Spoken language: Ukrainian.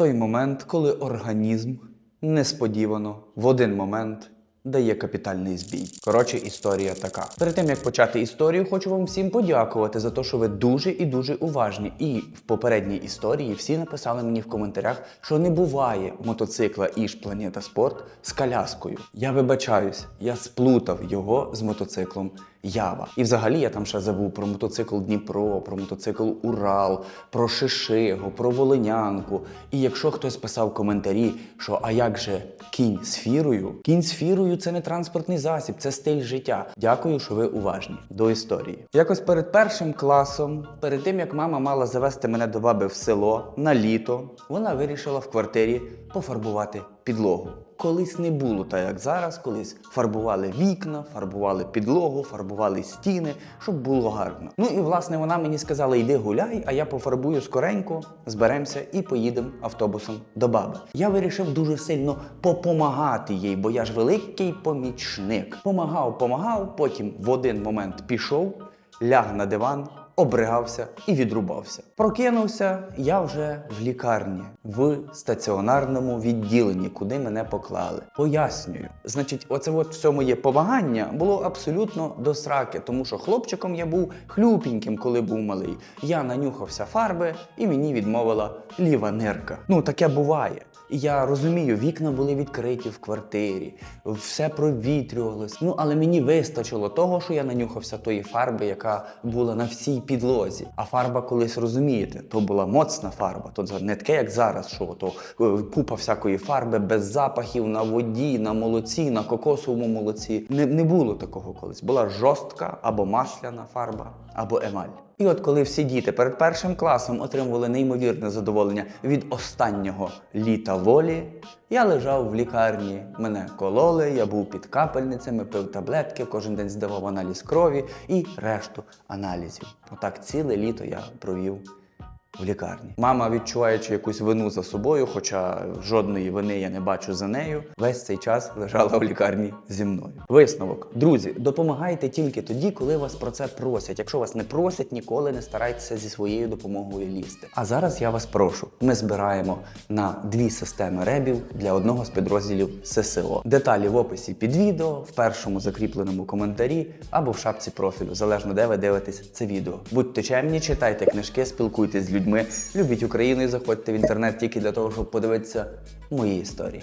Той момент, коли організм несподівано в один момент дає капітальний збій. Коротше, історія така. Перед тим як почати історію, хочу вам всім подякувати за те, що ви дуже і дуже уважні. І в попередній історії всі написали мені в коментарях, що не буває мотоцикла Іж Планета Спорт з коляскою. Я вибачаюсь, я сплутав його з мотоциклом Ява. І взагалі я там ще забув про мотоцикл Дніпро, про мотоцикл Урал, про Шишигу, про Волинянку. І якщо хтось писав коментарі, що а як же кінь з фірою? Кінь з фірою це не транспортний засіб, це стиль життя. Дякую, що ви уважні. До історії. Якось перед першим класом, перед тим як мама мала завести мене до баби в село на літо, вона вирішила в квартирі пофарбувати підлогу. Колись не було так, як зараз, колись фарбували вікна, фарбували підлогу, фарбували стіни, щоб було гарно. Ну і власне вона мені сказала: йди гуляй, а я пофарбую скоренько, зберемося і поїдемо автобусом до баби. Я вирішив дуже сильно попомагати їй, бо я ж великий помічник. Помагав, помагав, потім в один момент пішов, ляг на диван, обригався і відрубався. Прокинувся я вже в лікарні в стаціонарному відділенні, куди мене поклали. Пояснюю, значить, оце от все моє помагання було абсолютно до сраки, тому що хлопчиком я був хлюпеньким, коли був малий. Я нанюхався фарби, і мені відмовила ліва нирка. Ну таке буває. І я розумію, вікна були відкриті в квартирі, все провітрювалось. Ну але мені вистачило того, що я нанюхався тої фарби, яка була на всій підлозі. А фарба колись розумієте, то була моцна фарба. То не таке, як зараз, що то е, купа всякої фарби без запахів на воді, на молоці, на кокосовому молоці. Не, не було такого колись. Була жорстка або масляна фарба, або емаль. І от коли всі діти перед першим класом отримували неймовірне задоволення від останнього літа волі, я лежав в лікарні, мене кололи, я був під капельницями, пив таблетки, кожен день здавав аналіз крові і решту аналізів. Отак ціле літо я провів в лікарні. Мама, відчуваючи якусь вину за собою, хоча жодної вини я не бачу за нею, весь цей час лежала в лікарні зі мною. Висновок, друзі, допомагайте тільки тоді, коли вас про це просять. Якщо вас не просять, ніколи не старайтеся зі своєю допомогою лізти. А зараз я вас прошу. Ми збираємо на дві системи ребів для одного з підрозділів ССО. Деталі в описі під відео, в першому закріпленому коментарі або в шапці профілю, залежно де ви дивитесь це відео. Будьте чемні, читайте книжки, спілкуйтесь з людьми, любіть Україну і заходьте в інтернет тільки для того, щоб подивитися мої історії.